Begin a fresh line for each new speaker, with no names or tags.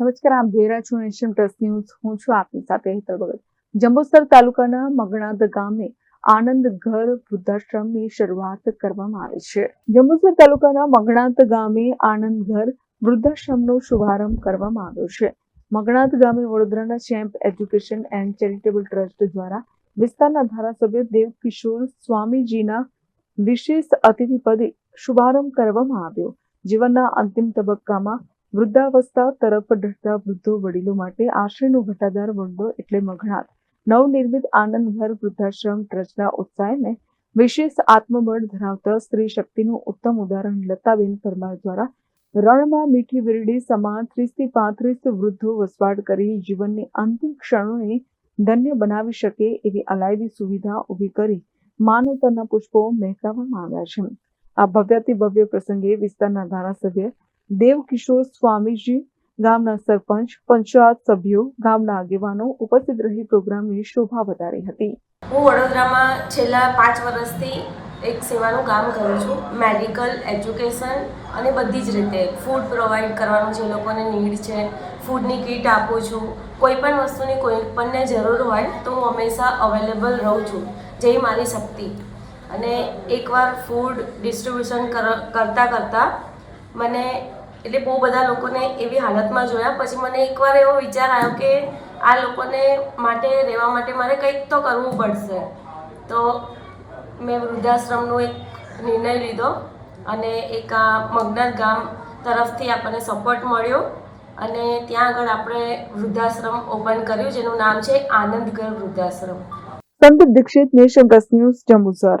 નમસ્કાર, આપ જોઈ રહ્યા છો નેશન પ્લસ ન્યૂઝ. હું છું આપની સાથે હેતલ ભગત. જંબુસર તાલુકાના મગણાદ ગામે આનંદ ઘર વૃદ્ધાશ્રમની શરૂઆત કરવામાં આવી છે. જંબુસર તાલુકાના મગણાદ ગામે આનંદ ઘર વૃદ્ધાશ્રમનો શુભારંભ કરવામાં આવ્યો છે. મગણાદ ગામે વડોદરાના champ education and charitable trust દ્વારા વિસ્તારના ધારાસભ્ય દેવકિશોર સ્વામીજીના વિશેષ અતિથિ પદે શુભારંભ કરવામાં આવ્યો. જીવનના અંતિમ તબક્કામાં વૃદ્ધાવસ્થા તરફ ઢળતા વૃદ્ધો વડીલો માટે આશ્રયનો ઘટાદાર વંડો એટલે મઘણાત નવનિર્મિત આનંદ ઘર, વૃદ્ધાશ્રમ, ટ્રસ્ટના ઉત્સાહને વિશેષ આત્મબળ ધરાવતા સ્ત્રી શક્તિનું ઉત્તમ ઉદાહરણ લતાબેન પરમાર દ્વારા રણમાં મીઠી વીરડી સમાન ત્રીસથી પાંત્રીસ વૃદ્ધો વસવાટ કરી જીવનની અંતિમ ક્ષણોને ધન્ય બનાવી શકે એવી અલાયદી સુવિધા ઊભી કરી માનવતાના પુષ્પો મહેકાવવામાં આવ્યા છે. આ ભવ્યાતિ ભવ્ય પ્રસંગે વિસ્તારના ધારાસભ્ય દેવકિશોર સ્વામીજી ગામના સરપંચ, પંચાયત સભ્યો, ગામના આગેવાનો ઉપસ્થિત રહી પ્રોગ્રામની શોભા વધારી હતી.
હું વડોદરામાં છેલ્લા પાંચ વર્ષથી એક સેવાનું કામ કરું છું. મેડિકલ, એજ્યુકેશન અને બધી જ રીતે ફૂડ પ્રોવાઈડ કરવાનું જે લોકોને નીડ છે, ફૂડની કીટ આપું છું. કોઈ પણ વસ્તુની કોઈ પણને જરૂર હોય તો હું હંમેશા અવેલેબલ રહું છું. જે મારી શક્તિ. અને એકવાર ફૂડ ડિસ્ટ્રીબ્યુશન કરતાં કરતાં મને, એટલે બહુ બધા લોકોને એવી હાલતમાં જોયા. પછી મને એકવાર એવો વિચાર આવ્યો કે આ લોકોને માટે, રહેવા માટે મારે કંઈક તો કરવું પડશે. તો મેં વૃદ્ધાશ્રમનો એક નિર્ણય લીધો અને એક આ મગનાથ ગામ તરફથી આપણને સપોર્ટ મળ્યો. અને ત્યાં આગળ આપણે વૃદ્ધાશ્રમ ઓપન કર્યું, જેનું નામ છે આનંદગર વૃદ્ધાશ્રમ.
Sandeep Dixit nation plus news Jambusar.